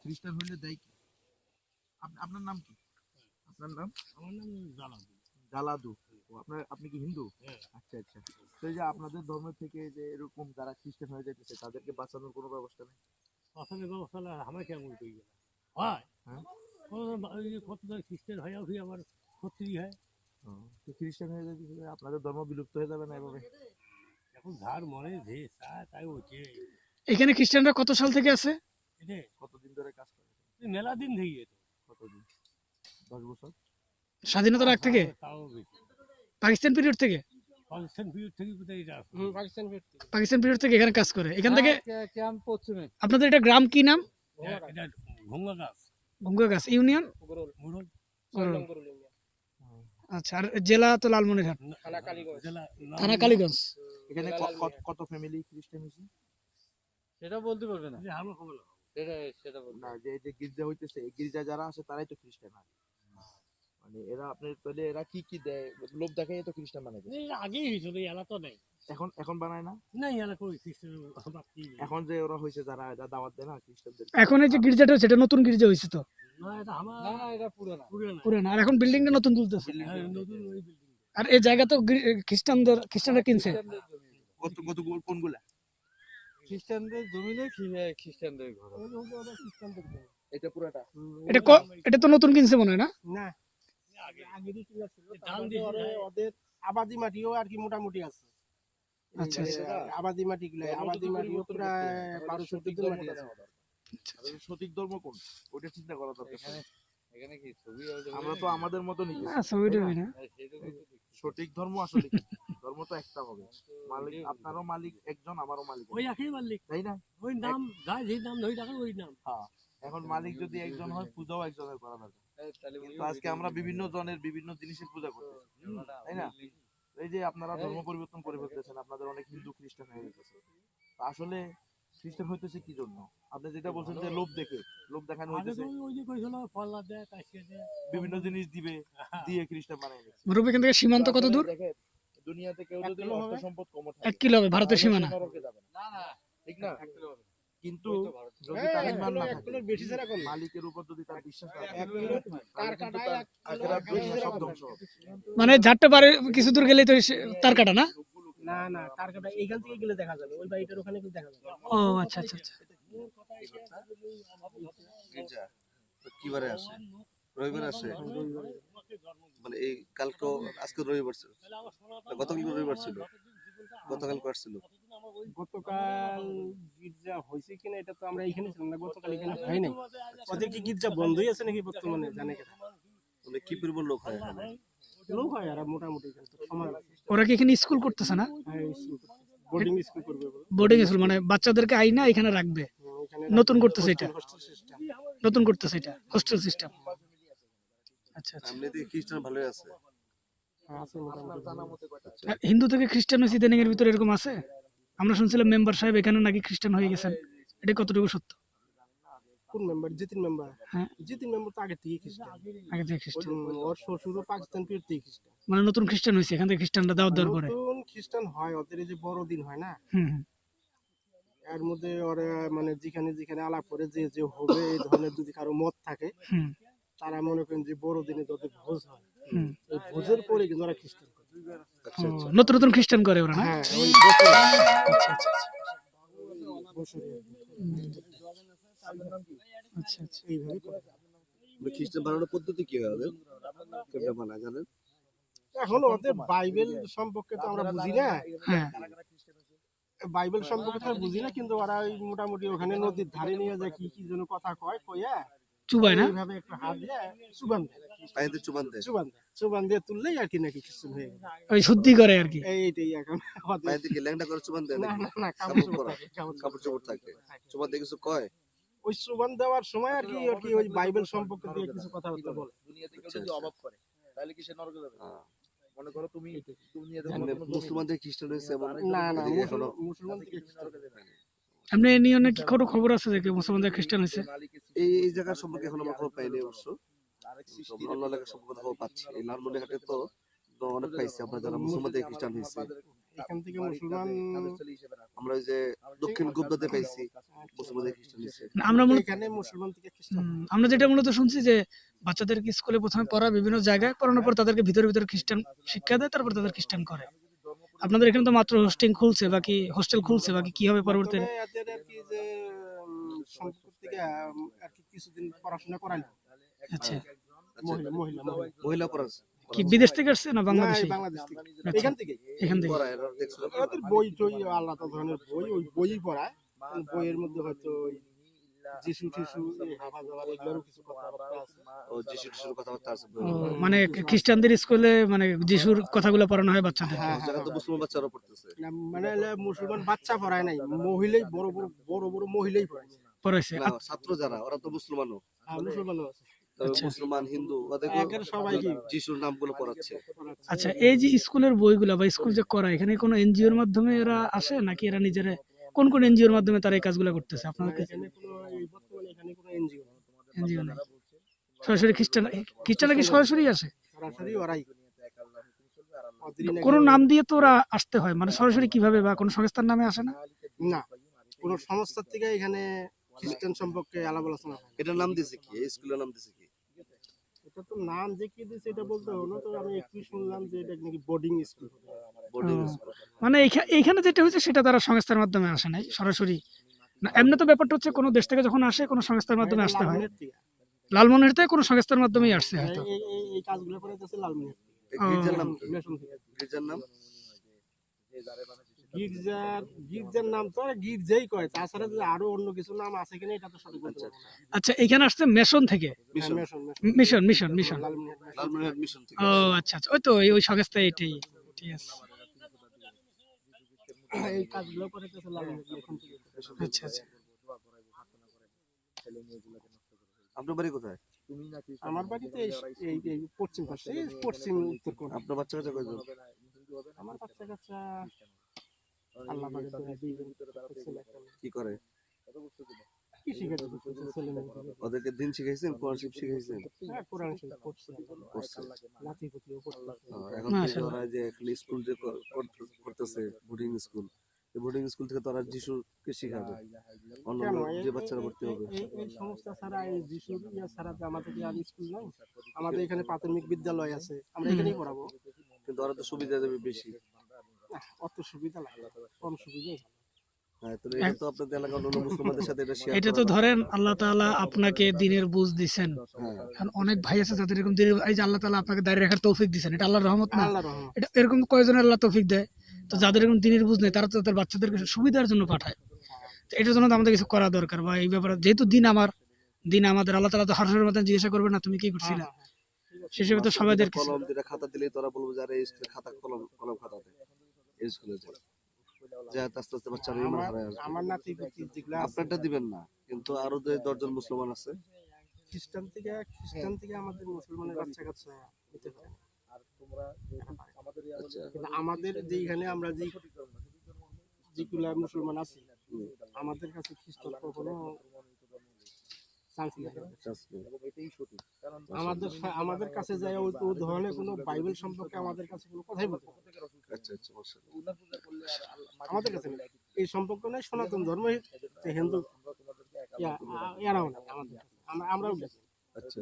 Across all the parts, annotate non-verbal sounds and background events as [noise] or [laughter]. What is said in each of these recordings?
খ্রিস্টান হইলে দেয় কি? আপনার নাম কি? আপনার নাম? আমার নাম জালাদু। জালাদু। আপনার আপনি কি হিন্দু? হ্যাঁ। আচ্ছা আচ্ছা। তো যে আপনাদের ধর্ম থেকে যে এরকম যারা খ্রিস্টান হয়ে যাইতেছে তাদেরকে বাঁচানোর কোনো ব্যবস্থা নেই? আসলে ব্যবস্থা না আমার কেমন করি হয়। হ্যাঁ। কতজন খ্রিস্টান হয় আমার হয়। তো খ্রিস্টান হয়ে আপনাদের ধর্ম বিলুপ্ত হয়ে যাবে না এভাবে? এখন যার মনে যে তাই হচ্ছে। এখানে খ্রিস্টানরা কত সাল থেকে আছে? কতদিন ধরে কাজ করে? মেলা দিন থেকে কতদিন? দশ বছর? স্বাধীনতার আগ থেকে? পাকিস্তান পিরিয়ড থেকে? পাকিস্তান পিরিয়ড থেকে? পাকিস্তান পাকিস্তান পিরিয়ড থেকে এখানে কাজ করে। এখান থেকে আপনাদের এটা গ্রাম কি নাম? এটা- এটা গাছ। ইউনিয়ন? আচ্ছা আর জেলা তো লালমনিরহাট? থানা কালীগঞ্জ। থানা কালীগঞ্জ। এখানে কত ফ্যামিলি খ্রিস্টান সেটা বলতে পারবে না। যে আমার খবর লাগবে। সেটা সেটা বলতে না যে এই যে গির্জা হইতেছে এই গির্জা যারা আছে তারাই তো খ্রিস্টান হয় মানে এরা আপনার তাহলে এরা কি কি দেয়? লোভ দেখাই তো খ্রিস্টান বানাই দেয়। এটা আগেই হয়েছিল এলা তো নেই। এখন এখন বানায় না? নাই এলা কই খ্রিস্টান। এখন যে ওরা হয়েছে যারা এরা দাওয়াত দেয় না খ্রিস্টানদের। এখন এই যে গির্জাটা সেটা নতুন গির্জা হয়েছে তো? না এটা আমার না না এটা পুরো না পুরানা। পুরানো আর এখন বিল্ডিংটা নতুন তুলতেছে। হ্যাঁ, নতুন ওই। আর এই জায়গা তো খ্রিস্টানদের খ্রিস্টানরা কিনছে। কত কত কোনগুলা? খ্রিস্টানদের জমিনে খ্রিস্টানদের ঘর। এটা পুরাটা? এটা এটা তো নতুন কিনছে মনে হয় না? না আগে আগেরই কিনা ছিল ওরে ওদের আবাদি মাটিও আর কি মোটামুটি আছে। আচ্ছা, আচ্ছা। আবাদি মাটি গুলো আবাদি মাটিও প্রায় বারো মাটি আছে। সঠিক ধর্ম কোন? ওটা চিন্তা করা দরকার এখানে এখানে কি ছবি আমরা তো আমাদের মতো না হয় না? হ্যাঁ। সঠিক ধর্ম আসলে কি? ধর্ম তো একটা হবে মালিক আপনারও মালিক একজন আমারও মালিক ওই একই মালিক। তাই না? ওই নাম গায়ে যে নাম ধরে রাখেন ওই নাম। হ্যাঁ এখন মালিক যদি একজন হয় পূজাও একজনের করা দরকার। কিন্তু আজকে আমরা বিভিন্ন জনের বিভিন্ন জিনিসের পূজা করতেছি। তাই না? এই যে আপনারা ধর্ম পরিবর্তন করে ফেলতেছেন আপনাদের অনেক হিন্দু খ্রিস্টান হয়ে গেছে। তো আসলে খ্রিস্টান হইতেছে কি জন্য? আপনি যেটা বলছেন যে লোভ দেখে লোভ দেখানো হইতেছে। ওই বিভিন্ন জিনিস দিবে দিয়ে খ্রিস্টান বানাই মুরব্বী এখান থেকে সীমান্ত কত দূর? দুনিয়াতে কেউ যদি অর্থ? সম্পদ কমে এক কিলো হবে ভারতের সীমানা। না। না ঠিক না? কিন্তু। যদি তার ইমান না থাকে, বেশি ছাড়া মালিকের উপর যদি তার বিশ্বাস না থাকে এক কিলো তার বেশি সব ধ্বংস হবে। মানে ঝাড়টা পারে কিছু দূর গেলেই তো তার কাটা না? না না তার কাটা এইখান থেকে গেলে দেখা যাবে ওই বাড়িটার ওখানে গেলে দেখা যাবে। ও আচ্ছা আচ্ছা আচ্ছা। কিবারে আসে? রবিবার আসে? মানে এই কালকে আজকে রবিবার ছিল। গতকাল রবিবার ছিল? গতকাল আসছিল? গতকাল গির্জা হয়েছে কিনা এটা তো আমরা এখানে ছিলাম না গতকাল এখানে হয় নাই ওদের কি গির্জা বন্ধই আছে নাকি বর্তমানে? জানে কেন মানে কি পরিমাণ লোক হয় এখানে? লোক হয় আর মোটামুটি ওরা কি এখানে স্কুল করতেছে না? বোর্ডিং স্কুল করবে বোর্ডিং স্কুল মানে বাচ্চাদেরকে আইনা এখানে রাখবে। নতুন করতেছে এটা। নতুন করতেছে এটা হোস্টেল সিস্টেম আচ্ছা আচ্ছা। এমনিতে খ্রিস্টান ভালোই আছে। হ্যাঁ, হিন্দু থেকে খ্রিস্টান হয়েছে ইদানিং এর ভিতরে এরকম আছে? আমরা শুনছিলাম মেম্বার সাহেব এখানে নাকি খ্রিস্টান হয়ে গেছেন। এটা কতটুকু সত্য? কোন মেম্বার? জিতিন মেম্বার? হ্যাঁ। জিতিন মেম্বার তো আগে থেকে খ্রিস্টান। আগে থেকে খ্রিস্টান। ওর শ্বশুরও পাকিস্তান পিরিয়ড থেকে খ্রিস্টান। মানে নতুন খ্রিস্টান হয়েছে এখান থেকে খ্রিস্টানরা দাওয়াত দেওয়ার পরে নতুন খ্রিস্টান হয় ওদের এই যে বড়দিন হয় না? হুম হুম। এর মধ্যে ওরা মানে যেখানে যেখানে আলাপ করে যে যে হবে এই ধরনের যদি কারও মত থাকে হুম। তারা মনে করেন যে বড়দিনে তোদের ভোজ হয়। এই ভোজের পরে কিন্তু ওরা খ্রিস্টান করে। আচ্ছা আচ্ছা নতুন নতুন খ্রিস্টান করে ওরা না? হ্যাঁ আচ্ছা আচ্ছা আচ্ছা। আচ্ছা এইভাবে মানে খ্রিস্টান বানানোর পদ্ধতি কি হয় কেমনে বানায় জানেন? এখন ওদের বাইবেল সম্পর্কে তো আমরা বুঝি না। হ্যাঁ। বাইবেল সম্পর্কে তো বুঝি না কিন্তু ওরা ওই মোটামুটি ওখানে নদীর ধারে নিয়ে যায় কি কি যেন কথা কয় কইয়া চুবাই না? এইভাবে একটু হাত দিয়ে চুবান দেয়। পায়েতে চুবান দেয়। চুবান দেয়। চুবান দিয়ে তুললেই আর কি নাকি খ্রিস্টান হয়ে গেল। ওই শুদ্ধি করে আর কি। এইটাই এখন পায়েতে কি ল্যাংটা করে চুবান দেয় না না কাপড় কাপড় পরা। কাপড় চোপড় থাকে। চুবান দিয়ে কিছু কয়? ওই সুবান দেওয়ার সময় আর কি আর কি ওই বাইবেল সম্পর্কে দিয়ে কিছু কথাবার্তা বলে। দুনিয়াতে কেউ আচ্ছা, যদি আচ্ছা। অভাব করে তাহলে কি সে নরকে যাবে? হ্যাঁ। মনে করো তুমি দুনিয়াতে মানে মুসলমানদের খ্রিস্টান হয়েছে না। না মুসলমান থেকে খ্রিস্টান। আপনি এ নিয়ে অনেক কি কোনো খবর আছে যে কেউ মুসলমানদের খ্রিস্টান হয়েছে। এই এই জায়গার সম্পর্কে এখন আমরা খবর পাইনি অবশ্য। অন্য এলাকার সম্পর্কে খবর পাচ্ছি। এই লালমনিরহাটে তো অনেক পাইছি আমরা যারা মুসলমানদের খ্রিস্টান হয়েছে। এখান থেকে মুসলমান আমরা যে দক্ষিণ গুবদাতে পাইছি মুসলমানদের খ্রিস্টান নিচ্ছে আমরা এখানে মুসলমান থেকে খ্রিস্টান। আমরা যেটা মূলত শুনছি যে বাচ্চাদেরকে স্কুলে প্রথমে পড়া বিভিন্ন জায়গায় পড়ানোর পর তাদেরকে ভিতরে ভিতরে খ্রিস্টান শিক্ষা দেয় তারপর তাদের খ্রিস্টান করে। আপনাদের এখানে তো মাত্র হোস্টিং খুলছে বাকি হোস্টেল খুলছে বাকি কি হবে কি কিছুদিন পড়াশোনা করাইলো আচ্ছা। মহিলা মহিলা কি বিদেশ থেকে আসছে না বাংলাদেশে? আচ্ছা। এখান থেকে। এখান থেকে। বই টই আলাদা ধরনের বই ওই বই পড়ায়। বইয়ের মধ্যে হয়তো ওই যিশু টিশু এই হাফা যাওয়ার এগুলোরও কিছু কথাবার্তা আছে। ও যিশু টিশুর কথাবার্তা আছে। মানে খ্রিস্টানদের স্কুলে মানে যিশুর কথাগুলো পড়ানো হয় বাচ্চাদের। হ্যাঁ তো মুসলমান বাচ্চারা পড়তেছে। মানে মুসলমান বাচ্চা পড়ায় নাই মহিলাই বড় বড় বড় বড় মহিলাই পড়ায় পড়াইছে। ছাত্র যারা ওরা তো মুসলমানও। মুসলমানও আছে। আচ্ছা। মুসলমান হিন্দু ওদের একের সবাইকে যিশুর নামগুলো পড়াচ্ছে। আচ্ছা এই যে স্কুলের বইগুলা বা স্কুল যে করা এখানে কোনো এনজিওর মাধ্যমে এরা আসে নাকি এরা নিজেরা কোন কোন এনজিওর মাধ্যমে তারা এই কাজগুলো করতেছে? আপনাদের কাছে? এখানে কোনো এই বর্তমানে এখানে কোনো এনজিও নেই সরাসরি খ্রিস্টান খ্রিস্টানরা কি সরাসরি আসে? সরাসরি ওরাই। ওদেরই কোন নাম দিয়ে তো ওরা আসতে হয় মানে সরাসরি কীভাবে বা কোন সংস্থার নামে আসে না? না কোন সংস্থার থেকে এখানে খ্রিস্টান সম্পর্কে আলাপ আলোচনা হয় না। এটার নাম দিছে কি? স্কুলের নাম দিছে কি? এটা তো নাম যে কি দিয়েছে এটা বলতে হলো তো আমি একটু শুনলাম যে এটা নাকি বোর্ডিং স্কুল বোর্ডিং স্কুল মানে এইখানে যেটা হয়েছে সেটা তারা সংস্থার মাধ্যমে আসে নাই সরাসরি। না এমনি তো ব্যাপারটা হচ্ছে কোনো দেশ থেকে যখন আসে কোনো সংস্থার মাধ্যমে আসতে হয়। লালমনির থেকে। কোনো সংস্থার মাধ্যমেই আসছে হয়তো। এই কাজগুলো করে যাচ্ছে গির্জার নাম? গির্জার নাম। গির্জার গির্জার নাম তো গির্জাই কয় তাছাড়া আরও অন্য কিছু নাম আছে কিনা এটা তো সঠিক বলতে আচ্ছা এখানে আসছে মেশন থেকে? হ্যাঁ, মিশন মেশন। মেশন ও আচ্ছা আচ্ছা ওই তো এই- ওই সংস্থা এটাই ঠিক আছে। এই কাজগুলো করে আচ্ছা আচ্ছা। আপনার বাড়ি কোথায়? আমার বাড়িতে এই এই এই পশ্চিম পাশে পশ্চিম উত্তর কোণ। আপনার বাচ্চা কাচ্চা কয়জন? আমার বাচ্চা কাচ্চা আল্লাহ পাকে তো দুইজন ছেলে একটা মেয়ে। কি করে? কি শিখাতে দিতেছে ছেলে মেয়েদের? ওদেরকে দিন শিখাইছেন কোরআনশিপ শিখাইছেন? কোরআন শরীফ পড়ছে পড়ছে। লাঠিপতিও পড়ছে ও, এখন ওরা যে স্কুল যে করতেছে বোর্ডিং স্কুল বোর্ডিং স্কুল থেকে তো যিশুকে শিখাবে। অন্য কেন? অন্য এই- যে বাচ্চারা ভর্তি হবে। এই- এই- এই সংস্থা ছাড়া এই যিশুর ইয়া ছাড়া আমাদের আর স্কুল নাই আমাদের এখানে প্রাথমিক বিদ্যালয় আছে আমরা এখানেই পড়াবো। কিন্তু ওরা তো সুবিধা দেবে বেশি। অত সুবিধা লাগে কম হ্যাঁ এটা তো আপনাদের এলাকার অন্য মুসলমানদের সাথে এটা শেয়ার এটা তো ধরেন আল্লাহ তাআলা আপনাকে দিনের বুঝ দিছেন। হ্যাঁ। অনেক ভাই আছে যাদের এরকম দিনের এই যে আল্লাহ তাআলা আপনাকে দাঁড়িয়ে রাখার তৌফিক দিছেন এটা আল্লাহর রহমত না? এটা এরকম কয়জনের আল্লাহ তৌফিক দেয়? তো যাদের এরকম দিনের বুঝ নেই তারা তো তাদের বাচ্চাদেরকে সুবিধার জন্য পাঠায়। তো এটার জন্য তো আমাদের কিছু করা দরকার বা এই ব্যাপারে যেহেতু দিন আমার দিন আমাদের আল্লাহ তাআলা তো হারসের মতন জিজ্ঞাসা করবে না তুমি কি করছিলে। হ্যাঁ, সে হিসেবে তো সবাইদের কলম খাতা তোরা বলব যে এই খাতা কলম কলম খাতা আস্তে আস্তে বাচ্চারা ইমান আমার হারায় আসবে। আমার নাতি যেগুলো আপনারটা দিবেন না কিন্তু আরও যে দশজন মুসলমান আছে। খ্রিস্টান থেকে খ্রিস্টান থেকে আমাদের মুসলমানের বাচ্চা কাচ্চা নিতে পারে। না। আচ্ছা। কিন্তু আমাদের যেখানে আমরা যে যেগুলা মুসলমান আছি আমাদের কাছে খ্রিস্টান কখনো আমাদের আমাদের কাছে যায় ওই ওই ধরনের কোনো বাইবেল সম্পর্কে আমাদের কাছে কোনো কথাই বলতে। আচ্ছা আচ্ছা আমাদের কাছে এই সম্পর্ক নাই সনাতন ধর্ম হিন্দু এরাও নাই আমাদের আমরা আমরাও গেছি আচ্ছা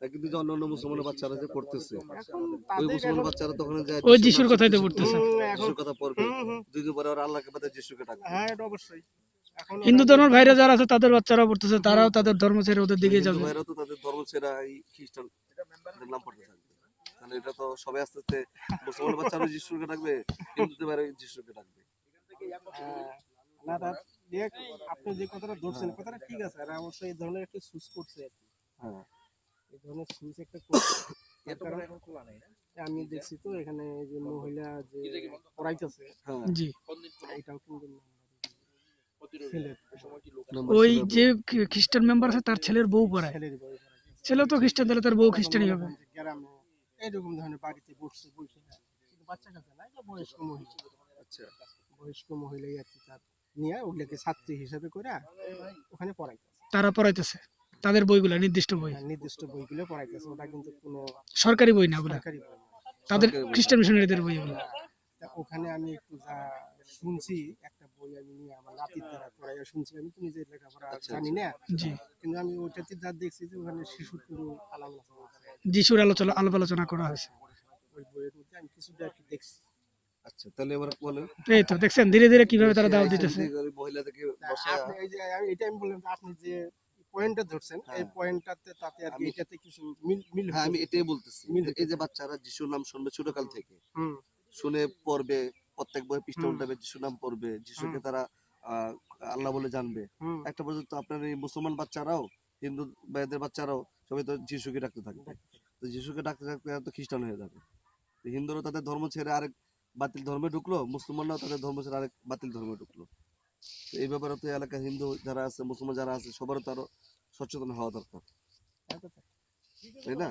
তা কিন্তু যে অন্য অন্য মুসলমানের বাচ্চারা যে পড়তেছে ওই মুসলমান বাচ্চারা তখন যায় ওই যিশুর কথাই তো পড়তেছে। যিশুর কথা পড়বে। হুম, হুম। দুই দিন পরে ওরা আল্লাহকে বাদে যিশুকে ডাকবে। হ্যাঁ এটা অবশ্যই। হিন্দু ধর্মের ভাইরা যারা আছে তাদের বাচ্চারা পড়তেছে তারাও তাদের ধর্ম ছেড়ে ওদের দিকে যাবে। ভাইরা তো তাদের ধর্ম ছেড়া খ্রিস্টান নাম পড়তে থাকবে। তাহলে এটা তো সবাই আস্তে আস্তে মুসলমান যিশুকে ডাকবে হিন্দুদের বাইরে যিশুকে ডাকবে। হ্যাঁ, না আপনি যে কথাটা ধরছেন কথাটা ঠিক আছে আর অবশ্যই এই ধরনের একটা সুইচ করছে আর কি। হ্যাঁ। এই ধরনের সুইচ একটা করছে। [coughs] আমি দেখছি তো এখানে যে মহিলা যে পড়াইতেছে। হ্যাঁ। জি। এটাও কিন্তু ওই যে খ্রিস্টান মেম্বার আছে তার ছেলের বউ পড়ায়। ছেলে তো খ্রিস্টান তাহলে তার বউ খ্রিস্টানই হবে। গ্রামে এরকম ধরনের বাড়িতে বসছে বসে বাচ্চা কাচ্চা না এটা বয়স্ক মহিলা। আচ্ছা। বয়স্ক মহিলাই আর কি তার নিয়ে ওগুলোকে ছাত্রী হিসাবে করে ওখানে পড়াইতেছে। তারা পড়াইতেছে? তাদের বইগুলা নির্দিষ্ট বই? আর নির্দিষ্ট বইগুলো পড়াইতেছে। ওটা কিন্তু কোনো সরকারি বই না ওগুলা? সরকারি বই তাদের। খ্রিস্টান মিশনারিদের বই ওগুলা? ওখানে আমি একটু যা শুনছি একটা বই আমি নিয়ে আমার নাতির দ্বারা পড়াইয়া শুনছি। আমি তো নিজের লেখাপড়া আচ্ছা, জানি না কিন্তু আমি ওইটাতে যা দেখছি যে ওখানে শিশুর কোনো আলাপ আলোচনা যিশুর আলোচনা আলাপ আলোচনা করা হয়েছে। ওই বইয়ের মধ্যে আমি কিছুটা দেখছি। আচ্ছা তাহলে এবার বলেন। এই তো দেখছেন ধীরে ধীরে কীভাবে তারা দাওয়াত দিতেছে। মহিলাদেরকে আপনি এই যে আমি এটা আমি বললাম আপনি যে পয়েন্টটা ধরছেন এই হ্যাঁ। পয়েন্টটাতে তাতে আর কি এটাতে কিছু মিল মিল হ্যাঁ আমি এটাই বলতেছি। মিল এই যে বাচ্চারা যিশুর নাম শুনবে ছোটকাল থেকে শুনে পড়বে প্রত্যেক বই পৃষ্ঠা উল্টাবে যিশুর নাম পড়বে যিশুকে তারা আল্লাহ বলে জানবে। একটা পর্যন্ত আপনার এই মুসলমান বাচ্চারাও হিন্দু ভাইদের বাচ্চারাও সবাই তো যিশুকে ডাকতে থাকবে তো যিশুকে ডাকতে এরা তো খ্রিস্টান হয়ে যাবে। হিন্দুরা তাদের ধর্ম ছেড়ে আরেক বাতিল ধর্মে ঢুকলো মুসলমানরাও তাদের ধর্ম ছেড়ে আরেক বাতিল ধর্মে ঢুকলো। তো এই ব্যাপারে তো এলাকার হিন্দু যারা আছে মুসলমান যারা আছে সবারও তো আরও সচেতন হওয়া দরকার। তাই না।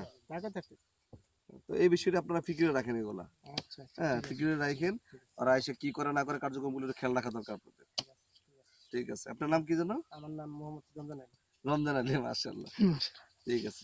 তো এই বিষয়টা আপনারা ফিকিরে রাখেন এগুলা। আচ্ছা, আচ্ছা, হ্যাঁ ফিকিরে রাখেন। আর কি করে না করে কার্যক্রমগুলো খেয়াল রাখা দরকার আপনাদের। ঠিক আছে আপনার নাম কি জানো আমার নাম মোহাম্মদ রমজান আলী। রমজান আলী ঠিক আছে